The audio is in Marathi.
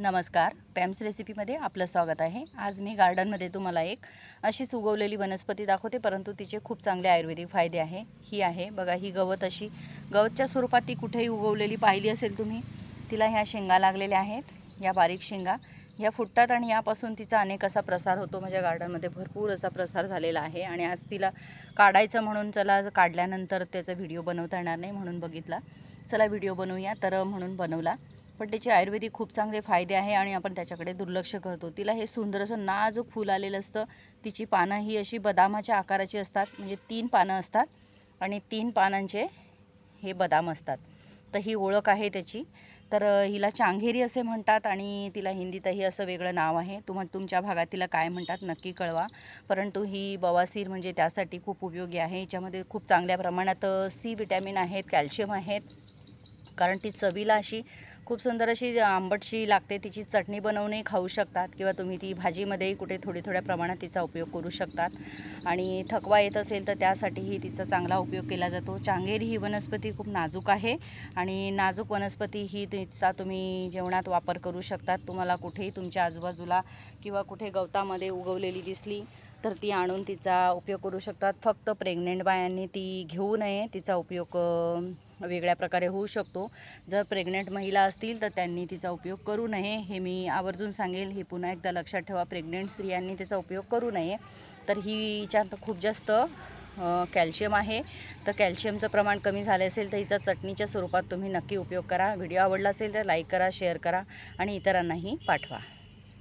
नमस्कार. पॅम्स रेसिपीमध्ये आपलं स्वागत आहे. आज मी गार्डनमध्ये तुम्हाला एक अशीच उगवलेली वनस्पती दाखवते परंतु तिचे खूप चांगले आयुर्वेदिक फायदे आहे. ही आहे. बघा ही गवत अशी गवतच्या स्वरूपात ती कुठेही उगवलेली पाहिली असेल तुम्ही तिला ह्या शेंगा लागलेल्या आहेत. या बारीक शेंगा. या फुटतात आणि यापासून तिचा अनेक असा प्रसार होतो. माझ्या गार्डनमध्ये भरपूर असा प्रसार झालेला आहे आणि आज तिला काढायचं म्हणून चला आज काढल्यानंतर त्याचा व्हिडिओ बनवता येणार नाही म्हणून बघितला. चला व्हिडिओ बनवूया तर म्हणून बनवला. पण त्याचे आयुर्वेदिक खूप चांगले फायदे आहे आणि आपण त्याच्याकडे दुर्लक्ष करतो. तिला हे सुंदर असं नाजूक फूल आलेलं असतं. तिची पानं ही अशी बदामाच्या आकाराची असतात. म्हणजे तीन पानं असतात आणि तीन पानांचे हे बदाम असतात. तर ही ओळख आहे त्याची. तर हिला चांघेरी असे म्हणतात आणि तिला हिंदीतही असं वेगळं नाव आहे. तुम्हा तुमच्या भागात तिला काय म्हणतात नक्की कळवा. परंतु ही बवासीर म्हणजे त्यासाठी खूप उपयोगी आहे. याच्यामध्ये खूप चांगल्या प्रमाणात सी विटॅमिन आहेत कॅल्शियम आहेत. कारण ती चवीला अशी खूप सुंदर अशी आंबटशी लागते तिची चटणी बनवणे खाऊ शकतात किंवा तुम्ही ती भाजीमध्येही कुठे थोडी थोड्या प्रमाणात तिचा उपयोग करू शकतात. आणि थकवा येत असेल तर त्यासाठीही तिचा चांगला उपयोग केला जातो. चांगेरी ही वनस्पती खूप नाजूक आहे आणि नाजूक वनस्पती ही तिचा तुम्ही जेवणात वापर करू शकतात. तुम्हाला कुठेही तुमच्या आजूबाजूला किंवा कुठे गवतामध्ये उगवलेली दिसली तर ती आणून तिचा उपयोग करू शकतात. फक्त प्रेग्नेंट बायांनी ती घेऊ नये तिचा उपयोग वेगळ्या प्रकारे होऊ शकतो. जर प्रेग्नेंट महिला असतील तर त्यांनी तिचा उपयोग करू नये हे मी आवर्जून सांगेल. हे पुन्हा एकदा लक्षात ठेवा प्रेग्नेंट स्त्रियांनी तिचा उपयोग करू नये. तर हिच्यात खूप जास्त कॅल्शियम आहे. तर कॅल्शियमचं प्रमाण कमी झाले असेल तर हिचा चटणीच्या स्वरूपात तुम्ही नक्की उपयोग करा. व्हिडिओ आवडला असेल तर लाईक करा शेअर करा आणि इतरांनाही पाठवा.